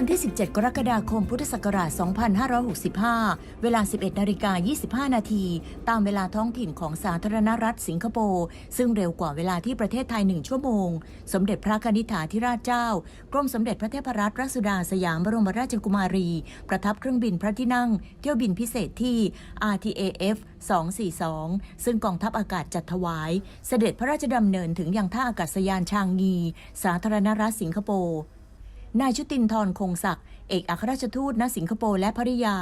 วันที่ 17 กรกฎาคม พุทธศักราช 2565 เวลา 11 นาฬิกา 25 นาที ตามเวลาท้องถิ่นของสาธารณรัฐสิงคโปร์ ซึ่งเร็วกว่าเวลาที่ประเทศไทย 1 ชั่วโมง สมเด็จพระนิษฐาธิราชเจ้า กรมสมเด็จพระเทพรัตนราชสุดาสยามบรมราชกุมารี ประทับเครื่องบินพระที่นั่ง เที่ยวบินพิเศษที่ RTAF 242 ซึ่งกองทัพอากาศจัดถวาย เสด็จพระราชดำเนินถึงยังท่าอากาศยานชางงี สาธารณรัฐสิงคโปร์ นายชุตินทร์คงศักดิ์เอกอัครราชทูตณสิงคโปร์และภริยา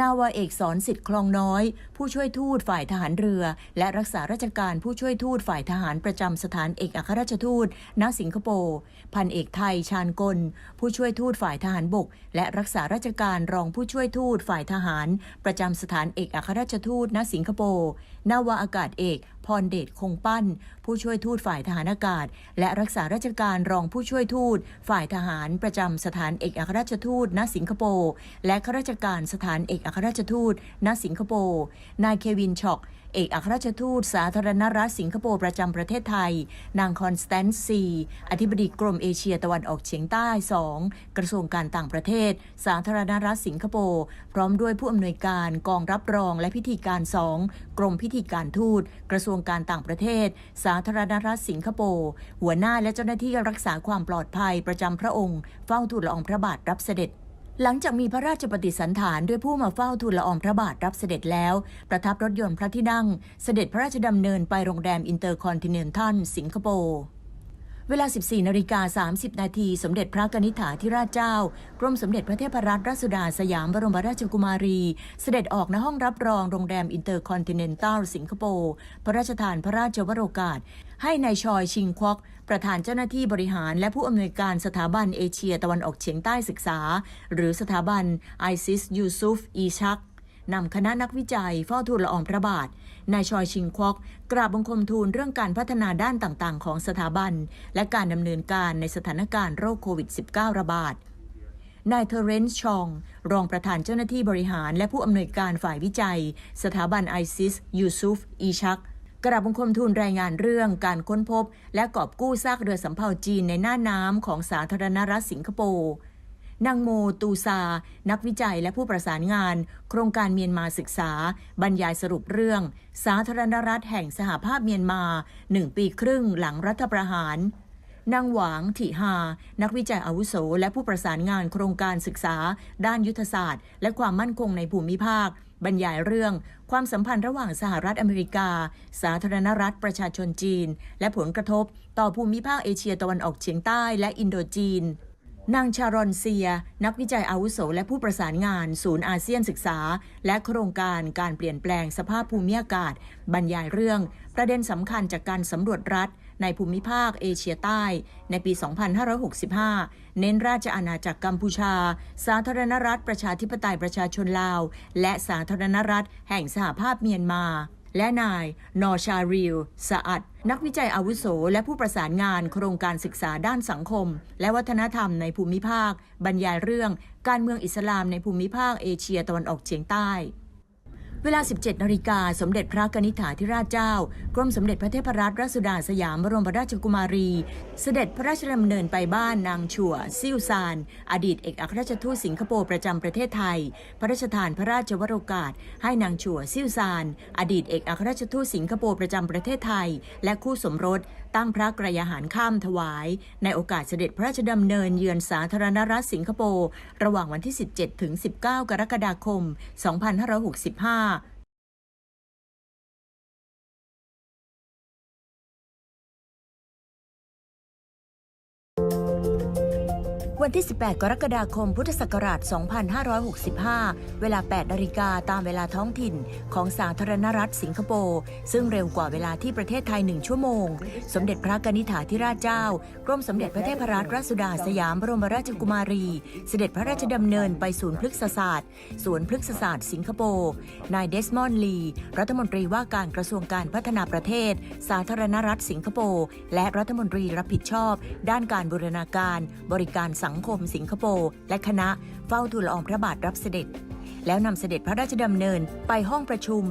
นาวาเอกสอนสิทธิ์คลองน้อย ผู้ช่วยทูตฝ่ายทหารเรือ และรักษาราชการผู้ช่วยทูตฝ่ายทหารประจำสถานเอกอัครราชทูตณสิงคโปร์พันเอกไทยชาญกล ผู้ช่วยทูตฝ่ายทหารบก และรักษาราชการรองผู้ช่วยทูตฝ่ายทหาร ประจำสถานเอกอัครราชทูตณสิงคโปร์นาวาอากาศเอกพรเดชคงปั้น ผู้ช่วยทูตฝ่ายทหารอากาศ และรักษาราชการรองผู้ช่วยทูตฝ่ายทหารประจำสถานเอกอัครราชทูตณสิงคโปร์และข้าราชการสถานเอกอัครราชทูตณสิงคโปร์นายเควินช็อก เอกอัครราชทูต สาธารณรัฐสิงคโปร์ประจำประเทศไทย นางคอนสแตนซี อธิบดีกรมเอเชียตะวันออกเฉียงใต้ 2 กระทรวงการต่างประเทศ สาธารณรัฐสิงคโปร์ พร้อมด้วยผู้อำนวยการกองรับรองและพิธีการ 2 กรมพิธีการทูต กระทรวงการต่างประเทศ สาธารณรัฐสิงคโปร์ หัวหน้าและเจ้าหน้าที่รักษาความปลอดภัยประจำพระองค์ เฝ้าทูลละอองพระบาทรับเสด็จ หลังจากมีพระราชปฏิสันถานด้วยผู้มาเฝ้าทูลละอองพระบาทรับเสด็จแล้ว ประทับรถยนต์พระที่นั่ง เสด็จพระราชดำเนินไปโรงแรมอินเตอร์คอนติเนนทัลสิงคโปร์ เวลา 14นาฬิกา30 นาทีสมเด็จพระกนิษฐาธิราชเจ้า กรมสมเด็จพระเทพรัตนราชสุดาสยามบรมราชกุมารี เสด็จออกณห้องรับรองโรงแรมอินเตอร์คอนติเนนตัลสิงคโปร์พระราชทานพระราชวโรกาส ให้นายชอยชิงควอกประธานเจ้าหน้าที่บริหาร และผู้อำนวยการสถาบันเอเชียตะวันออกเฉียงใต้ศึกษา หรือสถาบันไอซิสยูซุฟอีชัก นำคณะนักวิจัยเฝ้าทูลละอองพระบาท นายชอยชิงควอกกราบบังคมทูลเรื่องการพัฒนาด้านต่างๆ ของสถาบัน และการดำเนินการในสถานการณ์โรคโควิด -19 ระบาดนายเทเรนซ์ชอง รองประธานเจ้าหน้าที่บริหาร และผู้อำนวยการฝ่ายวิจัย สถาบันไอซิส ยูซุฟ อีชักกราบบังคมทูลรายงานเรื่องการค้นพบ และกอบกู้ซากเรือสำเภาจีนในหน้าน้ำของสาธารณรัฐสิงคโปร์ นางโมตูซา นักวิจัยและผู้ประสานงาน โครงการเมียนมาศึกษา บรรยายสรุปเรื่อง สาธารณรัฐแห่งสหภาพเมียนมาหนึ่งปีครึ่งหลังรัฐประหารนางหวางถิฮา นักวิจัยอาวุโส และผู้ประสานงานโครงการศึกษา ด้านยุทธศาสตร์ และความมั่นคงในภูมิภาค บรรยายเรื่อง ความสัมพันธ์ระหว่างสหรัฐอเมริกา สาธารณรัฐประชาชนจีน และผลกระทบต่อภูมิภาคเอเชียตะวันออกเฉียงใต้และอินโดจีน นางชารอนเซีย นักวิจัยอาวุโส และผู้ประสานงาน ศูนย์อาเซียนศึกษา และโครงการการเปลี่ยนแปลงสภาพภูมิอากาศ บรรยายเรื่อง ประเด็นสำคัญจากการสำรวจรัฐ ในภูมิภาคเอเชียใต้ ในปี 2565 เน้นราชอาณาจักรกัมพูชา สาธารณรัฐ ประชาธิปไตยประชาชนลาว และสาธารณรัฐ แห่งสหภาพเมียนมา และนาย นอชาริลสะอัด นักวิจัยอาวุโส และผู้ประสานงานโครงการศึกษาด้านสังคม และวัฒนธรรมในภูมิภาค บรรยายเรื่อง การเมืองอิสลามในภูมิภาคเอเชียตะวันออกเฉียงใต้ เวลา 17 นาฬิกา สมเด็จพระกนิษฐาธิราชเจ้า กรมสมเด็จพระเทพรัตนราชสุดาสยามบรมราชกุมารี เสด็จพระราชดำเนินไปบ้านนางชั่ว ซิ่วซาน อดีตเอกอัครราชทูตสิงคโปร์ประจำประเทศไทย พระราชทานพระราชวโรกาส ให้นางชั่ว ซิ่วซาน อดีตเอกอัครราชทูตสิงคโปร์ประจำประเทศไทย และคู่สมรส ตั้งพระกรยาหารข้ามถวาย ในโอกาสเสด็จพระราชดำเนินเยือนสาธารณรัฐสิงคโปร์ ระหว่างวันที่ 17 ถึง 19 กรกฎาคม 2565 วันที่ 18 กรกฎาคม พุทธศักราช 2565 เวลา 8 นาฬิกาตามเวลาท้องถิ่นของสาธารณรัฐสิงคโปร์ซึ่งเร็วกว่าเวลาที่ประเทศไทย1ชั่วโมง สมเด็จพระกนิษฐาธิราชเจ้ากรมสมเด็จพระเทพรัตนราชสุดาสยามบรมราชกุมารี เสด็จพระราชดำเนินไปศูนย์พฤกษศาสตร์สวนพฤกษศาสตร์สิงคโปร์นายเดสมอนด์ลีรัฐมนตรีว่าการกระทรวงการพัฒนาประเทศ สาธารณรัฐสิงคโปร์และรัฐมนตรีรับผิดชอบ ด้านการบูรณาการ บริการสังคมสิงคโปร์และคณะเฝ้าทูลอองพระบาทรับเสด็จ แล้วนำเสด็จพระราชดำเนินไปห้องประชุม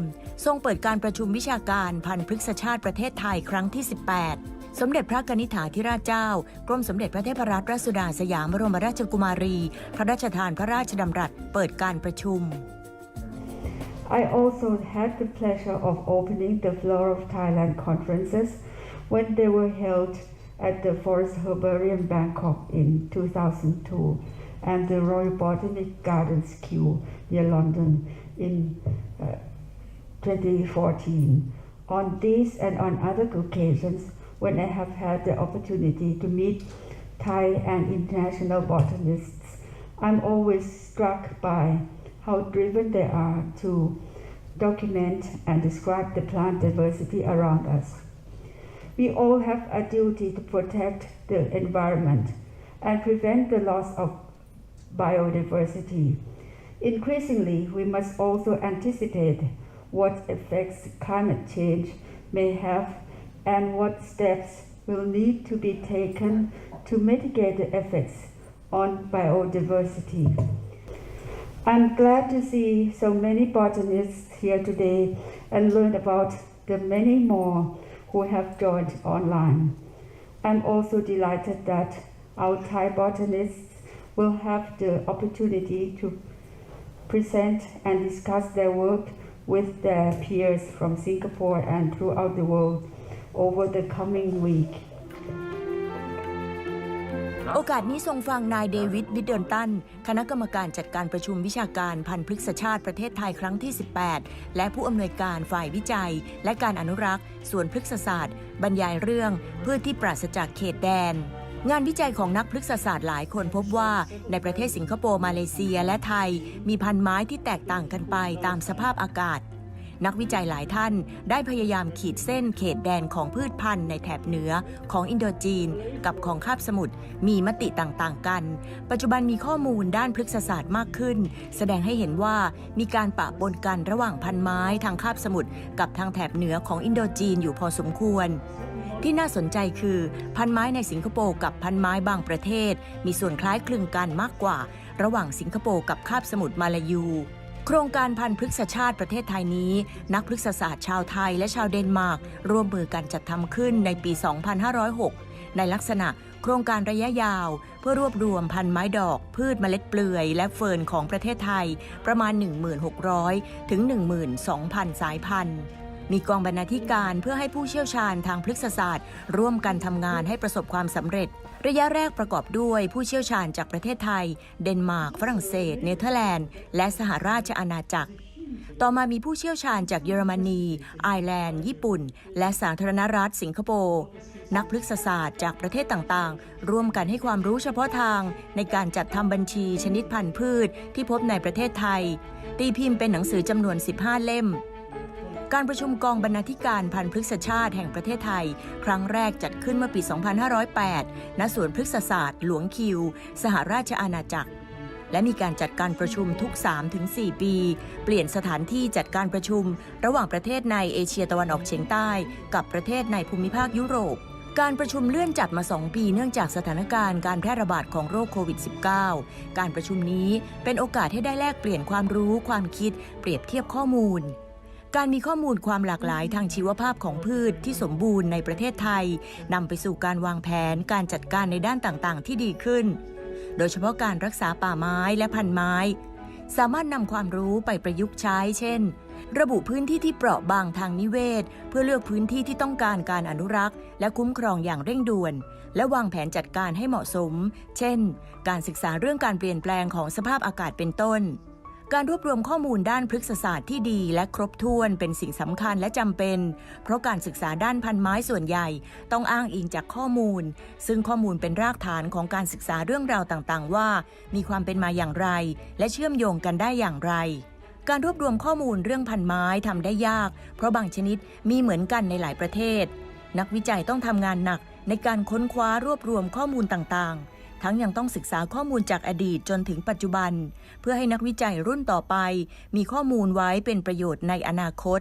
ทรงเปิดการประชุมวิชาการพันพฤกษชาติประเทศไทยครั้งที่ 18สมเด็จพระกนิษฐาธิราชเจ้า กรมสมเด็จพระเทพรัตนราชสุดาสยามบรมราชกุมารี พระราชทานพระราชดำรัสเปิดการประชุม I also had the pleasure of opening the floor of Thailand conferences when they were held at the Forest Herbarium Bangkok in 2002 and the Royal Botanic Gardens Kew near London in uh, 2014. On these and on other occasions, when I have had the opportunity to meet Thai and international botanists, I'm always struck by how driven they are to document and describe the plant diversity around us. We all have a duty to protect the environment and prevent the loss of biodiversity. Increasingly, we must also anticipate what effects climate change may have and what steps will need to be taken to mitigate the effects on biodiversity. I'm glad to see so many botanists here today and learn about the many more who have joined online. I'm also delighted that our Thai botanists will have the opportunity to present and discuss their work with their peers from Singapore and throughout the world over the coming week. โอกาสนี้ทรงฟังนายเดวิดบิดเดิลตัน คณะกรรมการจัดการประชุมวิชาการพันธุ์พฤกษชาติประเทศไทยครั้งที่ 18 และผู้อำนวยการฝ่ายวิจัย และการอนุรักษ์ส่วนพฤกษศาสตร์ บรรยายเรื่องพืชที่ปราศจากเขตแดนงานวิจัยของนักพฤกษศาสตร์หลายคนพบว่า ในประเทศสิงคโปร์มาเลเซียและไทย มีพันไม้ที่แตกต่างกันไปตามสภาพอากาศ นักวิจัยหลายท่านได้พยายามขีดเส้นเขตแดนของพืชพันธุ์ในแถบเหนือของอินโดจีน กับของคาบสมุทรมีมติต่างๆกัน ปัจจุบันมีข้อมูลด้านพฤกษศาสตร์มากขึ้น แสดงให้เห็นว่ามีการปะปนกันระหว่างพันไม้ทางคาบสมุทรกับทางแถบเหนือของอินโดจีนอยู่พอสมควรที่น่าสนใจคือ พันไม้ในสิงคโปร์กับพันไม้บางประเทศ มีส่วนคล้ายคลึงกันมากกว่า ระหว่างสิงคโปร์กับคาบสมุทรมาลายู โครงการพันธุ์พฤกษชาติประเทศไทยนี้ นักพฤกษศาสตร์ชาวไทยและชาวเดนมาร์กร่วมมือกันจัดทำขึ้นในปี 2506 ในลักษณะโครงการระยะยาว เพื่อรวบรวมพันธุ์ไม้ดอก พืชเมล็ดเปลือย และเฟิร์นของประเทศไทย ประมาณ 1,600 ถึง 12,000 สายพันธุ์ มีกองบรรณาธิการเพื่อให้ผู้เชี่ยวชาญทางพฤกษศาสตร์ ร่วมกันทำงานให้ประสบความสำเร็จ ระยะแรกประกอบด้วยผู้เชี่ยวชาญจากประเทศไทย เดนมาร์ก ฝรั่งเศส เนเธอร์แลนด์ และสหราชอาณาจักร ต่อมามีผู้เชี่ยวชาญจากเยอรมนี ไอร์แลนด์ ญี่ปุ่น และสาธารณรัฐสิงคโปร์นักพฤกษศาสตร์จากประเทศต่างๆ ร่วมกันให้ความรู้เฉพาะทาง ในการจัดทำบัญชีชนิดพันธุ์พืชที่พบในประเทศไทย ตีพิมพ์เป็นหนังสือจำนวน 15 เล่ม การประชุมกองบรรณาธิการพันธุ์พฤกษชาติแห่งประเทศไทย ครั้งแรกจัดขึ้นเมื่อปี 2508 ณ สวนพฤกษศาสตร์ หลวงคิว สหราชอาณาจักร และมีการจัดการประชุมทุก 3-4 ปี เปลี่ยนสถานที่จัดการประชุม ระหว่างประเทศในเอเชียตะวันออกเฉียงใต้ กับประเทศในภูมิภาคยุโรปการประชุมเลื่อนจัดมา 2 ปีเนื่องจากสถานการณ์การแพร่ระบาดของโรคโควิด -19 การประชุมนี้เป็นโอกาสให้ได้แลกเปลี่ยนความรู้ความคิด เปรียบเทียบข้อมูล การมีข้อมูลความหลากหลายทางชีวภาพของพืชที่สมบูรณ์ในประเทศไทยนำไปสู่การวางแผนการจัดการในด้านต่างๆ ที่ดีขึ้น โดยเฉพาะการรักษาป่าไม้และพันไม้ สามารถนำความรู้ไปประยุกต์ใช้ เช่น ระบุพื้นที่ที่เปราะบางทางนิเวศ เพื่อเลือกพื้นที่ที่ต้องการการอนุรักษ์ และคุ้มครองอย่างเร่งด่วน และวางแผนจัดการให้เหมาะสม เช่น การศึกษาเรื่องการเปลี่ยนแปลงของสภาพอากาศเป็นต้น การรวบรวมข้อมูลด้านพฤกษศาสตร์ที่ดีและครบถ้วนเป็นสิ่งสำคัญและจำเป็น เพราะการศึกษาด้านพันไม้ส่วนใหญ่ต้องอ้างอิงจากข้อมูล ซึ่งข้อมูลเป็นรากฐานของการศึกษาเรื่องราวต่างๆ ว่า มีความเป็นมาอย่างไร และเชื่อมโยงกันได้อย่างไร การรวบรวมข้อมูลเรื่องพันไม้ทำได้ยาก เพราะบางชนิดมีเหมือนกันในหลายประเทศ นักวิจัยต้องทำงานหนักในการค้นคว้ารวบรวมข้อมูลต่างๆ ทั้งยังต้องศึกษาข้อมูลจากอดีตจนถึงปัจจุบัน เพื่อให้นักวิจัยรุ่นต่อไป มีข้อมูลไว้เป็นประโยชน์ในอนาคต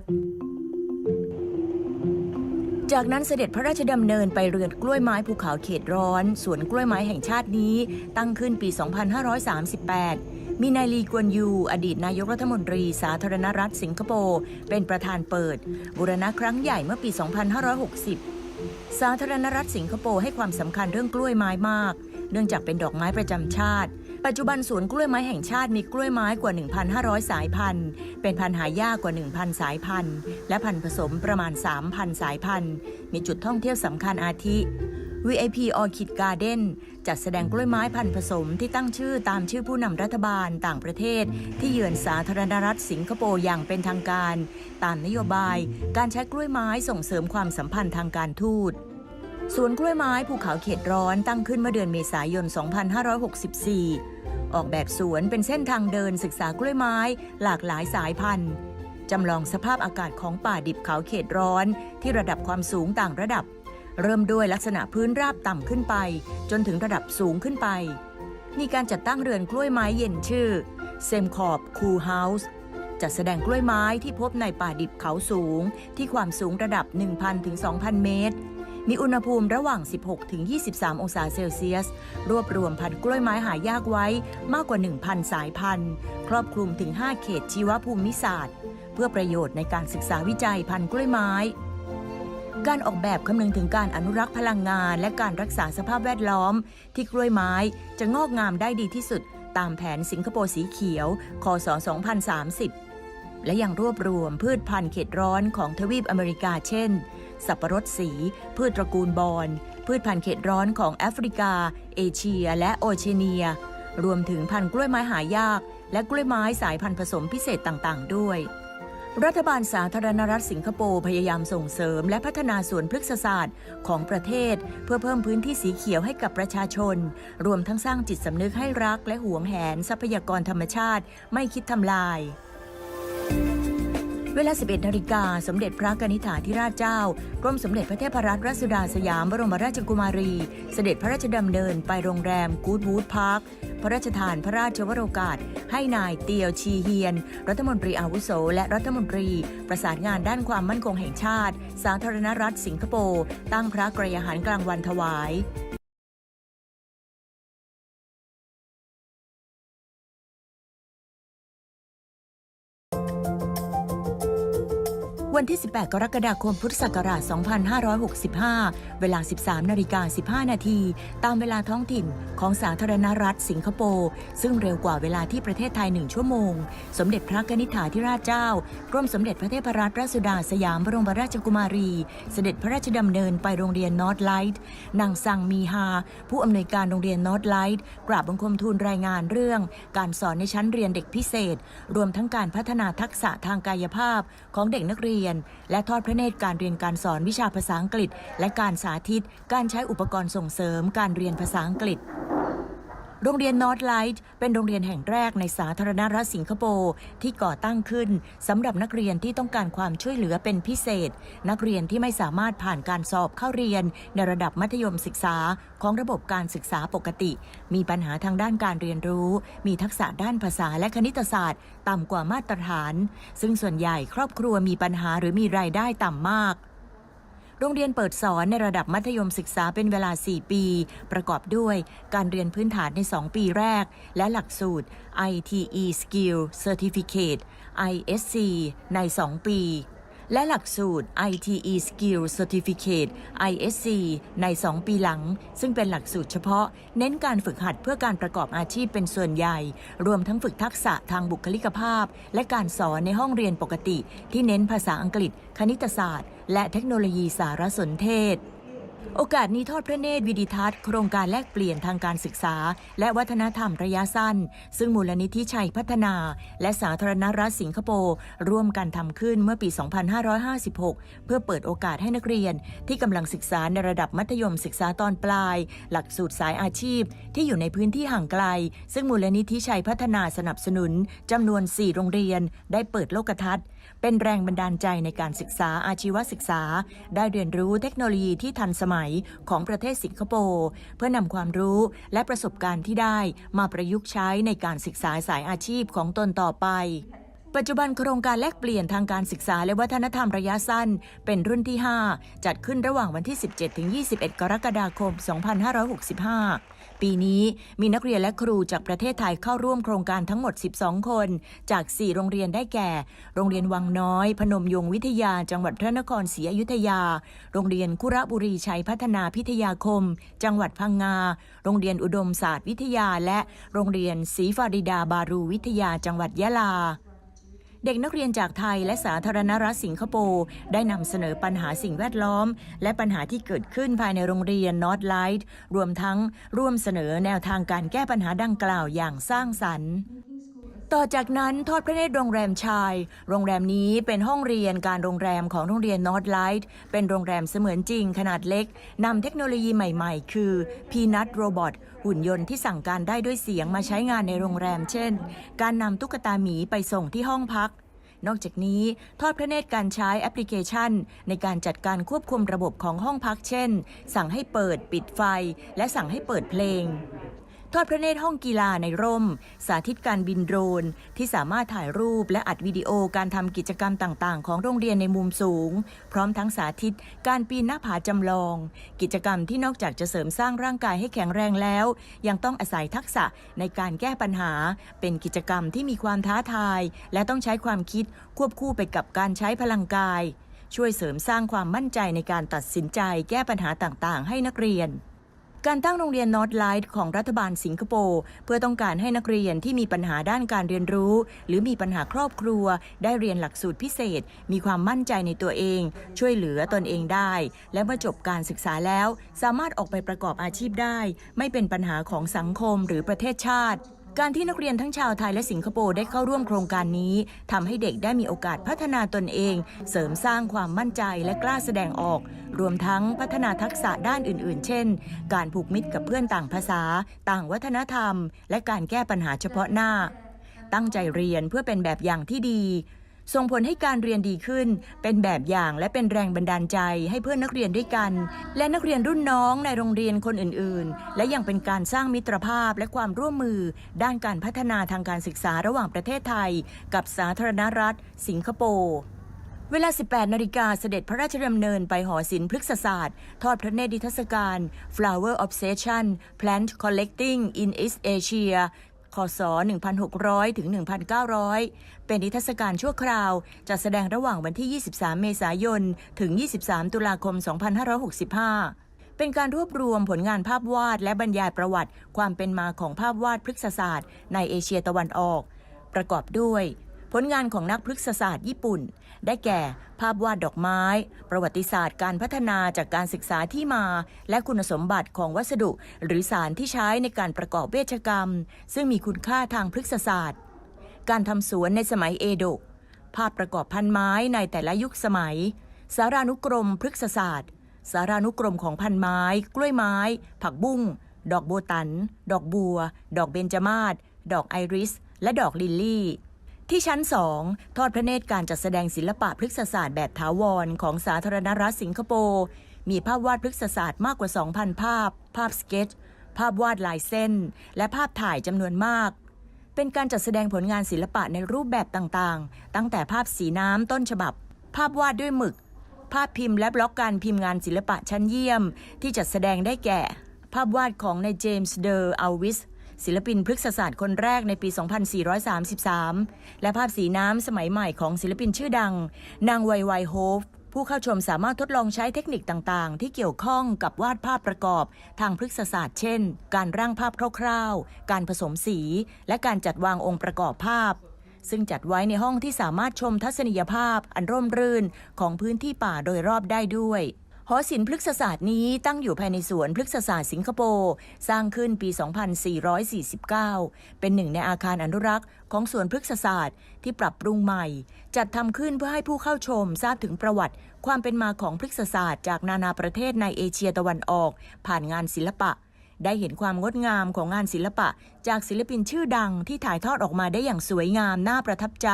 จากนั้นเสด็จพระราชดำเนินไปเรือนกล้วยไม้ภูเขาเขตร้อน สวนกล้วยไม้แห่งชาตินี้ตั้งขึ้นปี 2538 มีนายลีกวนยู อดีตนายกรัฐมนตรีสาธารณรัฐสิงคโปร์เป็นประธานเปิด บูรณะครั้งใหญ่เมื่อปี 2560สาธารณรัฐสิงคโปร์ให้ความสำคัญเรื่องกล้วยไม้มาก เนื่องจากเป็นดอกไม้ประจำชาติ ปัจจุบันสวนกล้วยไม้แห่งชาติมีกล้วยไม้กว่า 1,500 สายพันธุ์ เป็นพันธุ์หายากกว่า 1,000 สายพันธุ์ และพันธุ์ผสมประมาณ 3,000 สายพันธุ์ มีจุดท่องเที่ยวสำคัญอาทิ VIP Orchid Garden จัดแสดงกล้วยไม้พันธุ์ผสมที่ตั้งชื่อตามชื่อผู้นำรัฐบาลต่างประเทศ ที่เยือนสาธารณรัฐสิงคโปร์อย่างเป็นทางการ ตามนโยบาย การใช้กล้วยไม้ส่งเสริมความสัมพันธ์ทางการทูต สวนกล้วยไม้ภูเขาเขตร้อนตั้งขึ้นเมื่อเดือนเมษายน 2564 ออกแบบสวนเป็นเส้นทางเดินศึกษากล้วยไม้หลากหลายสายพันธุ์จำลองสภาพอากาศของป่าดิบเขาเขตร้อนที่ระดับความสูงต่างระดับ เริ่มด้วยลักษณะพื้นราบต่ำขึ้นไป จนถึงระดับสูงขึ้นไป มีการจัดตั้งเรือนกล้วยไม้เย็นชื่อเซมคอบคูเฮาส์จัดแสดงกล้วยไม้ที่พบในป่าดิบเขาสูง ที่ความสูงระดับ 1,000ถึง2,000 เมตร มีอุณหภูมิระหว่าง 16 ถึง 23 องศาเซลเซียส รวบรวมพันธุ์กล้วยไม้หายากไว้มากกว่า 1,000 สายพันธุ์ ครอบคลุมถึง 5 เขตชีวภูมิศาสตร์ เพื่อประโยชน์ในการศึกษาวิจัยพันธุ์กล้วยไม้การออกแบบคำนึงถึงการอนุรักษ์พลังงาน และการรักษาสภาพแวดล้อม ที่กล้วยไม้จะงอกงามได้ดีที่สุด ตามแผนสิงคโปร์สีเขียวคศ2030 และยังรวบรวมพืชพันธุ์เขตร้อนของทวีปอเมริกาเช่น สับปะรดสี พืชตระกูลบอน พืชพันธุ์เขตร้อนของแอฟริกา เอเชีย และโอเชเนีย รวมถึงพันธุ์กล้วยไม้หายาก และกล้วยไม้สายพันธุ์ผสมพิเศษต่างๆ ด้วย รัฐบาลสาธารณรัฐสิงคโปร์พยายามส่งเสริม และพัฒนาสวนพฤกษศาสตร์ของประเทศ เพื่อเพิ่มพื้นที่สีเขียวให้กับประชาชน รวมทั้งสร้างจิตสำนึกให้รักและหวงแหนทรัพยากรธรรมชาติ ไม่คิดทำลาย เวลา 11นาฬิกา สมเด็จพระกนิษฐาธิราชเจ้า กรมสมเด็จพระเทพรัตนราชสุดาสยามบรมราชกุมารี เสด็จพระราชดำเนินไปโรงแรมกูดวูดพาร์ค พระราชทานพระราชวโรกาส ให้นายเตียวชีเฮียน รัฐมนตรีอาวุโส และรัฐมนตรี ประสานงานด้านความมั่นคงแห่งชาติ สาธารณรัฐสิงคโปร์ ตั้งพระกรยาหารกลางวันถวาย วันที่ 18 กรกฎาคม พุทธศักราช 2565 เวลา 13 นาฬิกา 15 นาที ตามเวลาท้องถิ่นของสาธารณรัฐสิงคโปร์ ซึ่งเร็วกว่าเวลาที่ประเทศไทย 1 ชั่วโมง สมเด็จพระกนิษฐาธิราชเจ้า กรมสมเด็จพระเทพรัตนราชสุดาสยามบรมราชกุมารี เสด็จพระราชดำเนินไปโรงเรียนนอร์ทไลท์นางซังมีฮา ผู้อำนวยการโรงเรียนนอร์ทไลท์กราบบังคมทูลรายงานเรื่อง การสอนในชั้นเรียนเด็กพิเศษ รวมทั้งการพัฒนาทักษะทางกายภาพของเด็กนักเรียนและทอดพระเนตรการเรียนการสอนวิชาภาษาอังกฤษ และการสาธิต การใช้อุปกรณ์ส่งเสริมการเรียนภาษาอังกฤษ โรงเรียนนอร์ทไลท์เป็นโรงเรียนแห่งแรกในสาธารณรัฐสิงคโปร์ที่ก่อตั้งขึ้นสำหรับนักเรียนที่ต้องการความช่วยเหลือเป็นพิเศษ นักเรียนที่ไม่สามารถผ่านการสอบเข้าเรียนในระดับมัธยมศึกษาของระบบการศึกษาปกติ มีปัญหาทางด้านการเรียนรู้ มีทักษะด้านภาษาและคณิตศาสตร์ ต่ำกว่ามาตรฐาน ซึ่งส่วนใหญ่ครอบครัวมีปัญหาหรือมีรายได้ต่ำมาก โรงเรียนเปิดสอนในระดับมัธยมศึกษาเป็นเวลา 4 ปี ประกอบด้วยการเรียนพื้นฐานใน 2 ปีแรก และหลักสูตร ITE Skill Certificate ISC ใน 2 ปี และหลักสูตร ITE Skill Certificate ISC ใน 2 ปีหลัง ซึ่งเป็นหลักสูตรเฉพาะ เน้นการฝึกหัดเพื่อการประกอบอาชีพเป็นส่วนใหญ่ รวมทั้งฝึกทักษะทางบุคลิกภาพ และการสอนในห้องเรียนปกติ ที่เน้นภาษาอังกฤษ คณิตศาสตร์ และเทคโนโลยีสารสนเทศ โอกาสนี้ทอดพระเนตรวิดิทัศน์โครงการแลกเปลี่ยนทางการศึกษา และวัฒนธรรมระยะสั้น ซึ่งมูลนิธิชัยพัฒนา และสาธารณรัฐสิงคโปร์ร่วมกันทำขึ้นเมื่อปี 2556 เพื่อเปิดโอกาสให้นักเรียน ที่กำลังศึกษาในระดับมัธยมศึกษาตอนปลาย หลักสูตรสายอาชีพ ที่อยู่ในพื้นที่ห่างไกล ซึ่งมูลนิธิชัยพัฒนาสนับสนุนจำนวน 4 โรงเรียน ได้เปิดโลกทัศน์ เป็นแรงบันดาลใจในการศึกษาอาชีวศึกษา ได้เรียนรู้เทคโนโลยีที่ทันสมัยของประเทศสิงคโปร์เพื่อนำความรู้และประสบการณ์ที่ได้มาประยุกต์ใช้ในการศึกษาสายอาชีพของตนต่อไปปัจจุบันโครงการแลกเปลี่ยนทางการศึกษาและวัฒนธรรมระยะสั้น เป็นรุ่นที่ 5 จัดขึ้นระหว่างวันที่ 17-21 กรกฎาคม 2565 ปีนี้ มีนักเรียนและครูจากประเทศไทยเข้าร่วมโครงการทั้งหมด 12 คน จาก 4 โรงเรียนได้แก่ โรงเรียนวังน้อย พนมยงวิทยา จังหวัดพระนครศรีอยุธยา โรงเรียนคุระบุรีชัยพัฒนาพิทยาคม จังหวัดพังงา โรงเรียนอุดมศาสตร์วิทยา และโรงเรียนศรีฟาริดาบารูวิทยา จังหวัดยะลา เด็กนักเรียนจากไทยและสาธารณรัฐสิงคโปร์ได้นำเสนอปัญหาสิ่งแวดล้อม และปัญหาที่เกิดขึ้นภายในโรงเรียนนอตไลท์รวมทั้งร่วมเสนอแนวทางการแก้ปัญหาดังกล่าวอย่างสร้างสรรค์ ต่อจากนั้นทอดพระเนตรโรงแรมชาย โรงแรมนี้เป็นห้องเรียนการโรงแรมของโรงเรียนนอตไลท์เป็นโรงแรมเสมือนจริงขนาดเล็กนำเทคโนโลยีใหม่ๆ คือพีนัทโรบอทหุ่นยนต์ที่สั่งการได้ด้วยเสียงมาใช้งานในโรงแรม เช่น การนำตุ๊กตาหมีไปส่งที่ห้องพัก นอกจากนี้ทอดพระเนตรการใช้แอปพลิเคชัน ในการจัดการควบคุมระบบของห้องพักเช่น สั่งให้เปิดปิดไฟ และสั่งให้เปิดเพลง ทอดพระเนตรห้องกีฬาในร่ม สาธิตการบินโดรน ที่สามารถถ่ายรูปและอัดวิดีโอการทำกิจกรรมต่าง ๆ ของโรงเรียนในมุมสูง พร้อมทั้งสาธิตการปีนหน้าผาจำลอง กิจกรรมที่นอกจากจะเสริมสร้างร่างกายให้แข็งแรงแล้ว ยังต้องอาศัยทักษะในการแก้ปัญหา เป็นกิจกรรมที่มีความท้าทาย และต้องใช้ความคิดควบคู่ไปกับการใช้พลังกาย ช่วยเสริมสร้างความมั่นใจในการตัดสินใจแก้ปัญหาต่าง ๆ ให้นักเรียน การตั้งโรงเรียนนอตไลท์ของรัฐบาลสิงคโปร์เพื่อต้องการให้นักเรียนที่มีปัญหาด้านการเรียนรู้ หรือมีปัญหาครอบครัว ได้เรียนหลักสูตรพิเศษ มีความมั่นใจในตัวเอง ช่วยเหลือตนเองได้ และเมื่อจบการศึกษาแล้ว สามารถออกไปประกอบอาชีพได้ ไม่เป็นปัญหาของสังคมหรือประเทศชาติ การที่นักเรียนทั้งชาวไทยและสิงคโปร์ได้เข้าร่วมโครงการนี้ทำให้เด็กได้มีโอกาสพัฒนาตนเอง เสริมสร้างความมั่นใจและกล้าแสดงออก รวมทั้งพัฒนาทักษะด้านอื่น ๆ เช่น การผูกมิตรกับเพื่อนต่างภาษา ต่างวัฒนธรรม และการแก้ปัญหาเฉพาะหน้า ตั้งใจเรียนเพื่อเป็นแบบอย่างที่ดี ส่งผลให้การเรียนดีขึ้น เป็นแบบอย่างและเป็นแรงบันดาลใจให้เพื่อนนักเรียนด้วยกัน และนักเรียนรุ่นน้องในโรงเรียนคนอื่น ๆ และยังเป็นการสร้างมิตรภาพและความร่วมมือ ด้านการพัฒนาทางการศึกษาระหว่างประเทศไทย กับสาธารณรัฐ สิงคโปร์เวลา 18 นาฬิกาเสด็จพระราชดำเนินไปหอศิลป์พฤกษศาสตร์ ทอดพระเนตรนิทรรศการ Flower Obsession Plant Collecting in East Asia คศ 1,600 ถึง 1,900 เป็นนิทรรศการชั่วคราว จัดแสดงระหว่างวันที่ 23 เมษายน ถึง 23 ตุลาคม 2565 เป็นการรวบรวมผลงานภาพวาดและบรรยายประวัติ ความเป็นมาของภาพวาดพฤกษศาสตร์ ในเอเชียตะวันออก ประกอบด้วย ผลงานของนักพฤกษศาสตร์ญี่ปุ่น ได้แก่ ภาพวาดดอกไม้ ประวัติศาสตร์การพัฒนาจากการศึกษาที่มา และคุณสมบัติของวัสดุ หรือสารที่ใช้ในการประกอบเวชกรรม ซึ่งมีคุณค่าทางพฤกษศาสตร์ การทำสวนในสมัยเอโดะภาพประกอบพันไม้ในแต่ละยุคสมัย สารานุกรมพฤกษศาสตร์ สารานุกรมของพันไม้ กล้วยไม้ ผักบุ้ง ดอกโบตัน ดอกบัว ดอกเบญจมาศ ดอกไอริส และดอกลิลลี่ ที่ชั้น2ทอดพระเนตรการจัดแสดงศิลปะพฤกษศาสตร์แบบถาวร ของสาธารณรัฐสิงคโปร์ มีภาพวาดพฤกษศาสตร์มากกว่า 2,000 ภาพ ภาพสเก็ตภาพวาดลายเส้น และภาพถ่ายจำนวนมาก เป็นการจัดแสดงผลงานศิลปะในรูปแบบต่างๆ ตั้งแต่ภาพสีน้ำต้นฉบับ ภาพวาดด้วยหมึก ภาพพิมพ์และบล็อกการพิมพ์งานศิลปะชั้นเยี่ยม ที่จัดแสดงได้แก่ ภาพวาดของนายเจมส์เดอร์อัลวิส ศิลปินพฤกษศาสตร์คนแรกในปี 2433 และภาพสีน้ำสมัยใหม่ของศิลปินชื่อดัง นางไวไวโฮฟผู้เข้าชมสามารถทดลองใช้เทคนิคต่างๆ ที่เกี่ยวข้องกับวาดภาพประกอบทางพฤกษศาสตร์ เช่น การร่างภาพคร่าวๆ การผสมสี และการจัดวางองค์ประกอบภาพ ซึ่งจัดไว้ในห้องที่สามารถชมทัศนียภาพอันร่มรื่นของพื้นที่ป่าโดยรอบได้ด้วย หอศิลป์พฤกษศาสตร์นี้ตั้งอยู่ภายในสวนพฤกษศาสตร์สิงคโปร์ สร้างขึ้นปี 2449 เป็นหนึ่งในอาคารอนุรักษ์ของสวนพฤกษศาสตร์ที่ปรับปรุงใหม่ จัดทำขึ้นเพื่อให้ผู้เข้าชมทราบถึงประวัติ ความเป็นมาของพฤกษศาสตร์จากนานาประเทศในเอเชียตะวันออก ผ่านงานศิลปะ ได้เห็นความงดงามของงานศิลปะ จากศิลปินชื่อดังที่ถ่ายทอดออกมาได้อย่างสวยงามน่าประทับใจ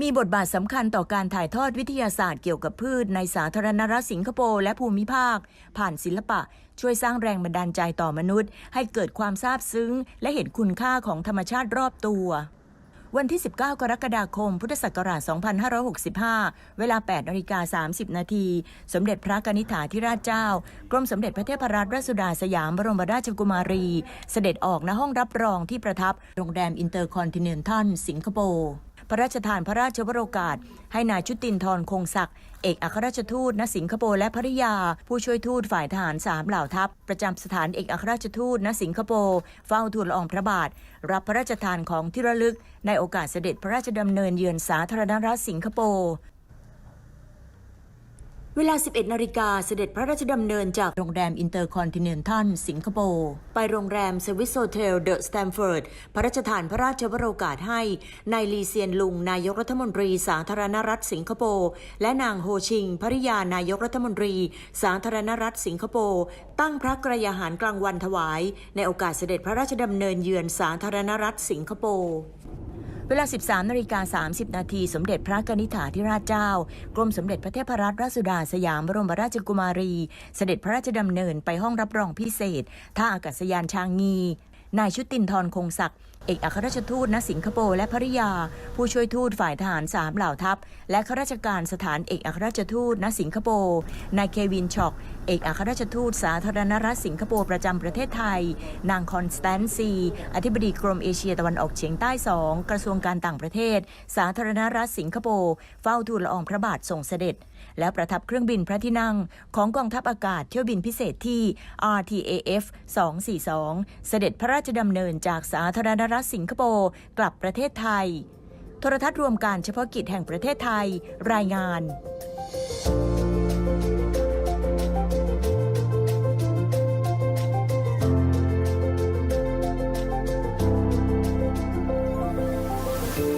มีบทบาทสำคัญต่อการถ่ายทอดวิทยาศาสตร์เกี่ยวกับพืชในสาธารณรัฐสิงคโปร์และภูมิภาค ผ่านศิลปะ ช่วยสร้างแรงบันดาลใจต่อมนุษย์ ให้เกิดความซาบซึ้ง และเห็นคุณค่าของธรรมชาติรอบตัว วันที่ 19 กรกฎาคม พุทธศักราช 2565 เวลา 8นาฬิกา30 นาที สมเด็จพระกนิษฐาธิราชเจ้า กรมสมเด็จพระเทพรัตนราชสุดาสยามบรมราชกุมารี เสด็จออกณห้องรับรองที่ประทับโรงแรมอินเตอร์คอนติเนนทัลสิงคโปร์พระราชทานพระราชวโรกาส ให้นายชุตินทร์คงศักดิ์ เอกอัครราชทูตณสิงคโปร์และภริยา ผู้ช่วยทูตฝ่ายทหารสามเหล่าทัพ ประจำสถานเอกอัครราชทูตณสิงคโปร์เฝ้าทูลละอองพระบาท รับพระราชทานของที่ระลึก ในโอกาสเสด็จพระราชดำเนินเยือนสาธารณรัฐสิงคโปร์ เวลา 11 นาฬิกาเสด็จพระราชดำเนินจากโรงแรมอินเตอร์คอนติเนนทัลสิงคโปร์ ไปโรงแรมสวิสโซเทลเดอะสแตมฟอร์ดพระราชทานพระราชวโรกาสให้นายลีเซียนลุง นายกรัฐมนตรีสาธารณรัฐสิงคโปร์ และนางโฮชิงภริยานายกรัฐมนตรี สาธารณรัฐสิงคโปร์ ตั้งพระกระยาหารกลางวันถวาย ในโอกาสเสด็จพระราชดำเนินเยือนสาธารณรัฐสิงคโปร์ เวลา 13นาฬิกา30 นาทีสมเด็จพระกนิษฐาธิราชเจ้า กรมสมเด็จพระเทพรัตนราชสุดาสยามบรมราชกุมารี เสด็จพระราชดำเนินไปห้องรับรองพิเศษ ท่าอากาศยานชางงีนายชุตินทรคงศักดิ์ เอกอัครราชทูตณสิงคโปร์และภริยา ผู้ช่วยทูตฝ่ายทหารสามเหล่าทัพ และข้าราชการสถานเอกอัครราชทูตณสิงคโปร์นายเควินช็อก เอกอัครราชทูตสาธารณรัฐสิงคโปร์ประจำประเทศไทย นางคอนสแตนซี อธิบดีกรมเอเชียตะวันออกเฉียงใต้สองกระทรวงการต่างประเทศ สาธารณรัฐสิงคโปร์เฝ้าทูลละอองพระบาทส่งเสด็จ และประทับเครื่องบินพระที่นั่งของกองทัพอากาศเที่ยวบินพิเศษที่ RTAF 242 เสด็จพระราชดำเนินจากสาธารณรัฐสิงคโปร์กลับประเทศไทย โทรทัศน์รวมการเฉพาะกิจแห่งประเทศไทย รายงาน